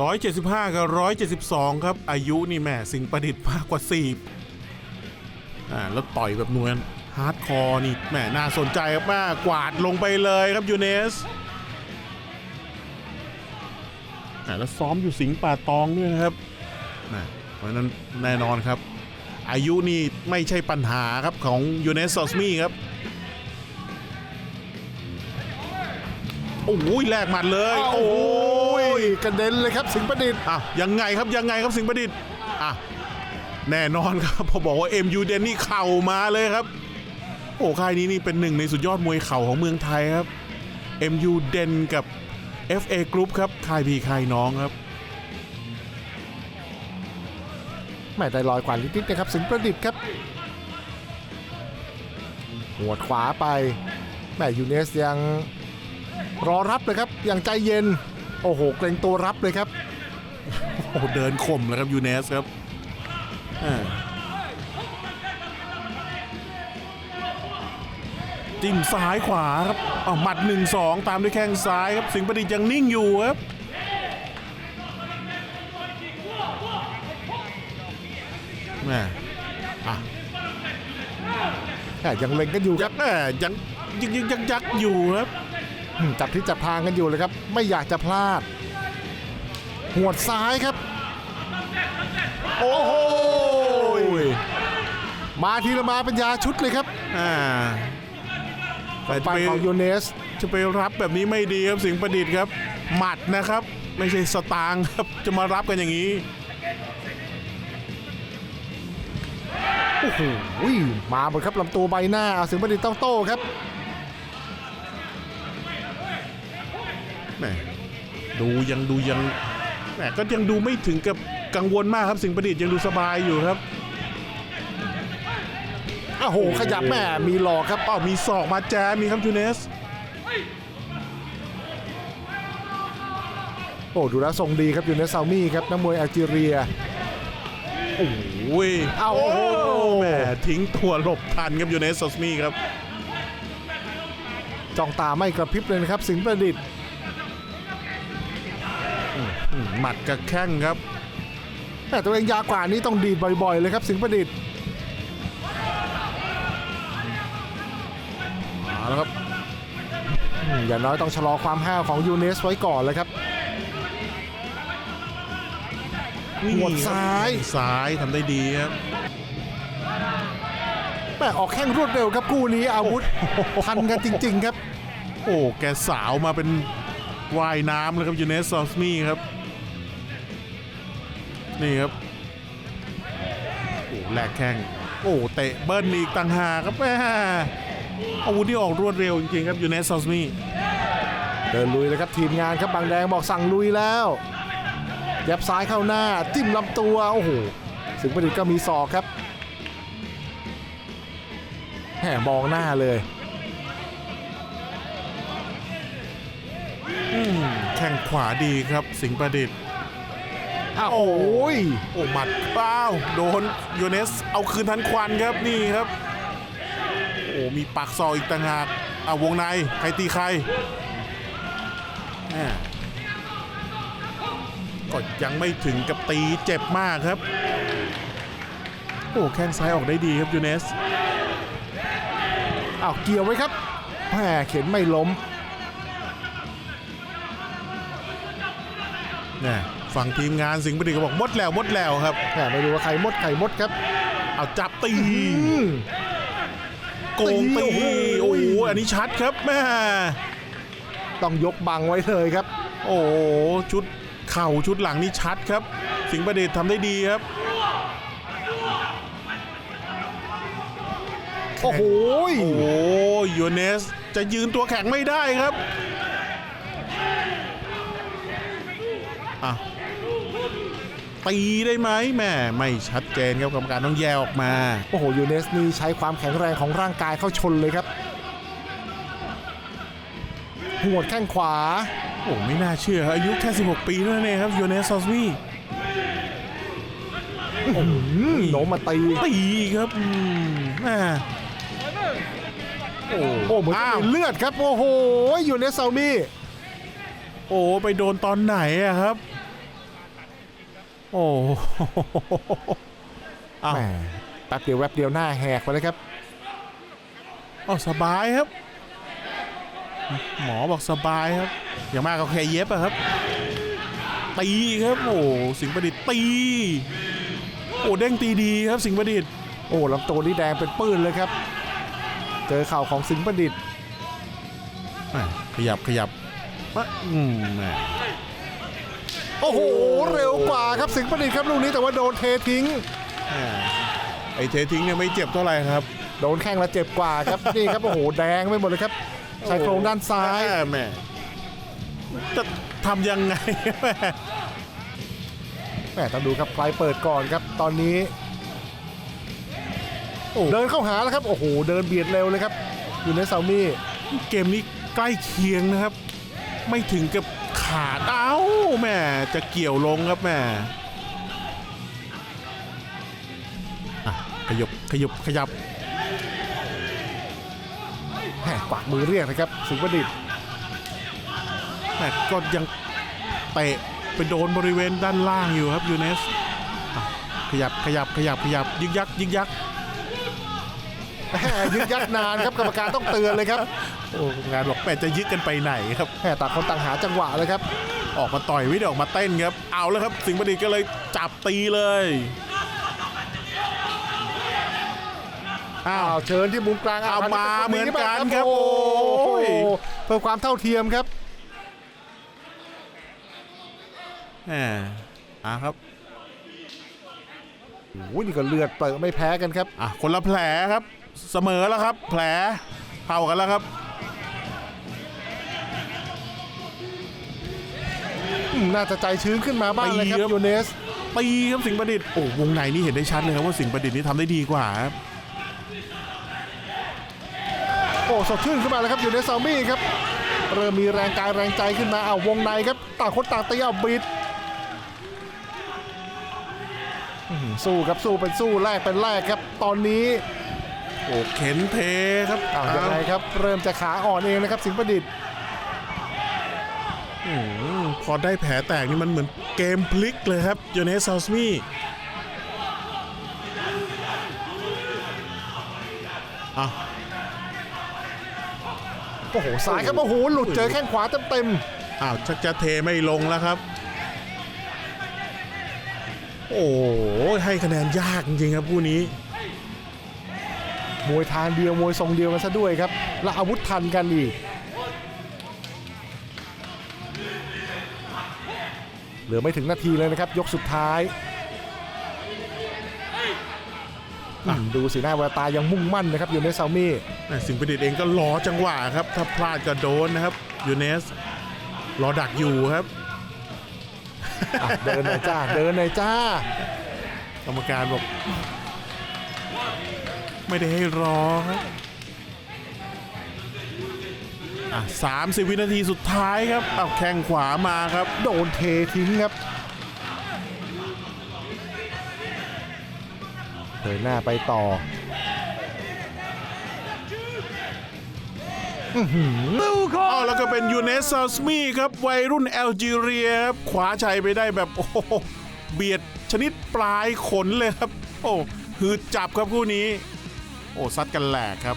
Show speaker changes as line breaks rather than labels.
175 กับ 172 ครับ อายุนี่แหม่สิ่งประดิษฐ์มากกว่า4อ่าแล้วต่อยแบบนวลฮาร์ดคอร์นี่แหม่น่าสนใจมากกวาดลงไปเลยครับยูเนสอ่าแล้วซ้อมอยู่สิงป่าตองด้วยนะครับนะเพราะนั้นแน่นอนครับ อายุนี่ไม่ใช่ปัญหาครับของยูเนสซอสมี่ครับ โอ้ยแลกหมัดเลย
โอ้
โอ้ย
ยกระเด็นเลยครับสิงห์ประดิษฐ์
อะยังไงครับยังไงครับสิงห์ประดิษฐ์อะแน่นอนครับพอบอกว่า MU เดนนี่เข่ามาเลยครับ โอ้ค่ายนี้นี่เป็นหนึ่งในสุดยอดมวยเข่าของเมืองไทยครับ MU เดนกับ FA Group ครับค่ายพี่ค่ายน้องครับ
แม่ได้ลอยกว่านิดๆนะครับสิงห์ประดิษฐ์ครับหัวดขวาไปแม่ยูเนสยัง รอรับเลยครับ อย่างใจเย็น โอ้โห เกรงตัวรับเลยครับ
โอ้โห เดินข่มเลยครับยูเนสครับจิ้มซ้ายขวาครับเอาหมัด1-2 ตามด้วยแข้งซ้ายครับ สิงห์ประดิษฐ์ยังนิ่งอยู่ครับแม่อะ
แม่ยังเล็งกันอยู่ค
ยั
รับ
กแม่ยังยังยังยักอยู่ครับ
จับที่จับทางกันอยู่เลยครับ ไม่อยากจะพลาด หัวดซ้ายครับ โอ้โหมาทีละมาเป็นยาชุดเลยครับ
อ่าแต่จะ
ฝั่ง
ไป
ของยูเนส
จะไปรับแบบนี้ไม่ดีครับสิงห์ประดิษฐ์ครับ หมัดนะครับ ไม่ใช่สตางค์ครับ จะมารับกันอย่างนี้
โอ้โหมาหมดครับลำตัวใบหน้าเอาสิงห์ประดิษฐ์ต้องโต้ครับ
แหมดูยังดูยังแหมก็ยังดูไม่ถึงกับกังวลมากครับสิงห์ประดิษฐ์ยังดูสบายอยู่ครับ
โอ้โหขยับแม่มีหลอกครับ
เป้ามีศอกมาแจมมีครับยูเนส
โอ้ดูแล้วทรงดีครับอยู่ในซามี่ครับนักมวยแอลจีเรีย
โอ้ย
เอาโอ้โห
แหมทิ้งตัวหลบทันครับยูเนสซอสมี่ครับ
จ้องตาไม่กระพริบเลยนะครับสิงห์ประดิษฐ์
อืม หมัดกับแข้งครับ
แต่ตัวเองยาวกว่านี้ต้องดีดบ่อยๆ เลยครับ สิงห์ประดิษฐ์
มาแล้วครับ
อืมอย่างน้อยต้องชะลอความห้าวของยูเนสไว้ก่อนเลยครับหมดซ้าย
ซ้ายทำได้ดีครับ
แม่ออกแข้งรวดเร็วครับคู่นี้อาวุธทันกันจริง ๆ ครับ
โอ้แกสาวมาเป็นว่ายน้ำเลยครับยูเนสซอสมี่ครับ นี่ครับโอ้แลกแข้งโอ้เตะเบิ้ลอีกต่างหากครับแม่อาวุธที่ออกรวดเร็วจริงๆครับยูเนสซอสมี่
เดินลุยเลยครับทีมงานครับบางแดงบอกสั่งลุยแล้วยับซ้ายเข้าหน้าจิ้มลำตัวโอ้โหสิงห์ประดิษฐ์ก็มีศอกครับแหมมองหน้าเลย
แข้งขวาดีครับสิงห์ประดิษฐ์
อ้าวโอ้ย
โอ้หมัดเป้าโดนยูเนสเอาคืนทันควันครับนี่ครับ โอ้มีปักซอกอีกต่างหากอ่าวงในใครตีใครแหม่ก็ยังไม่ถึงกับตีเจ็บมากครับ โอ้แข้งซ้ายออกได้ดีครับยูเนส
อ้าวเกี่ยวไว้ครับแหมเข็นไม่ล้ม
เนี่ย ฝั่งทีมงานสิงห์ประดิษฐ์ก็บอกหมดแล้วหมดแล้วครับ
แหมไม่รู้ว่าใครมดใครมดครับ
เอาจับตี
อืม
โกงตี
ตี
โอ้
โอ้
โห
โห
อันนี้ชัดครับแม่
ต้องยกบังไว้เลยครับ
โอ้โหชุดเข่าชุดหลังนี่ชัดครับ สิงห์ประดิษฐ์ทำได้ดีครับ
โอ้โห
โอ้โหยูเนสจะยืนตัวแข็งไม่ได้ครับอะ ตีได้ไหมแม่ไม่ชัดเจนครับกรรมการต้องแยกออกมา
โอ้โหยูเนสนี่ใช้ความแข็งแรงของร่างกายเข้าชนเลยครับหัวดแข้งขวา
โอ้ไม่น่าเชื่ออายุแค่ 16 ปีเท่านั้นเองครับยูเนสซอสวี
อืมโหนมมาตี
ตีครับอืมแม่โอ้
โอ้เหมือนจะ
อ้าว
มีเลือดครับ โอ้โหยูเนสซามี่
โอ้ไปโดนตอนไหนอะครับ โอ้โหอ้าว
แหมแป๊บเดียวแวบเดียวหน้าแหกไปเลยครับ
อ้าวสบายครับ หมอบอกสบายครับ อย่างมากก็แค่เย็บอะครับ ตีครับ โอ้สิงห์ประดิษฐ์ตี โอ้เด้งตีดีครับ สิงห์ประดิษฐ์
โอ้ลำตัวนี่แดงเป็นปื้นเลยครับ เจอเข่าของสิงห์ประดิษฐ์
อะขยับขยับมะอืมแหม
โอ้โห เร็วกว่าครับสิงห์ประดิษฐ์ครับลูกนี้แต่ว่าโดนเททิ้ง
แหมไอ้เททิ้งเนี่ยไม่เจ็บเท่าไหร่ครับ
โดนแข้งแล้วเจ็บกว่าครับ นี่ครับโอ้โหแดงไปหมดเลยครับชายโครงด้านซ้าย
แหมจะทำยังไงแหม
แหมต้องดูครับใครเปิดก่อนครับตอนนี้
โอ้
เดินเข้าหาแล้วครับโอ้โหเดินเบียดเร็วเลยครับ อยู่ในเซามี่
เกมนี้ใกล้เคียงนะครับ ไม่ถึงกับ ขาดเอ้าแม่จะเกี่ยวลงครับแม่ขยบขยบขยับ
แหมกวักมือเรียกนะครับสิงห์ประดิษฐ์
แหม่ก็ยังเตะไปโดนบริเวณด้านล่างอยู่ครับยูเนสขยับขยับขยับขยับยึกยักยึกยัก
แหมยึกยักนานครับกรรมการต้องเตือนเลยครับ
โอ้งานบอกแม่จะยึกกันไปไหนครับ
แหมต่างคนต่างหาจังหวะเลยครับ
ออกมาต่อยไม่ได้ออกมาเต้นครับ เอาแล้วครับ สิงห์ประดิษฐ์ก็เลยจับตีเลยอ้า
อ้าววเชิญที่มุมกลาง
เอามา
พั
เหมือนกัน
บ้าง
ครับ
โอ้
โอ้ย
เพื่อความเท่าเทียมครับ
แหมอะครับ
โอ้ยนี่ก็เลือดเปิดไม่แพ้กันครับ
อะคนละแผลครับ เสมอแล้วครับ แผลเท่ากันแล้วครับ
อืมน่าจะใจชื้นขึ้นมาบ้างเลยครับ
ตีครับ
ยูเนส
ตีครับสิงห์ประดิษฐ์โอ้วงในนี่เห็นได้ชัดเลยครับว่าสิงห์ประดิษฐ์นี่ทำได้ดีกว่าครับ
โอ้สดชื่นขึ้นมาแล้วครับยูเนสซามี่ครับ เริ่มมีแรงกายแรงใจขึ้นมาเอาวงในครับต่างคนต่างตีเอาบิดอื้อหือสู้ครับสู้เป็นสู้แลกเป็นแลกครับ ตอนนี้
โอ้เข็นเทครับ
อ้าวยังไงครับ เริ่มจะขาอ่อนเองนะครับ สิงห์ประดิษฐ์
อืมพอได้แผลแตกนี่มันเหมือนเกมพลิกเลยครับโยเนสซาสมี่อะ
โอ้โหซ้ายครับโอ้โหหลุดเจอแข้งขวาเต็ม
อ้าวชักจะเทไม่ลงแล้วครับ โอ้โหให้คะแนนยากจริงๆครับคู่นี้
ๆ มวยทางเดียวมวยทรงเดียวกันซะด้วยครับ และอาวุธทันกันอีก เหลือไม่ถึงนาทีเลยนะครับ ยกสุดท้ายอืมดูสีหน้าแววตายังมุ่งมั่นนะครับยูเนสซามี่
แต่สิงห์ประดิษฐ์เองก็รอจังหวะครับ ถ้าพลาดก็โดนนะครับยูเนสรอดักอยู่ครับ
อะเดินหน่อยจ้า เดินหน่อยจ้า
กรรมการบอก ไม่ได้ให้รอครับอะสามสิบวินาทีสุดท้ายครับเอาแข้งขวามาครับ
โดนเททิ้งครับเดินหน้าไปต่ออื้อหือ
อ้าวแล้วก็เป็นยูเนสซาสมีครับ วัยรุ่นแอลจีเรียครับขวาชัยไปได้แบบ โอ้โหเบียดชนิดปลายขนเลยครับ โอ้ หืดจับครับคู่นี้ โอ้ซัดกันแหลกครับ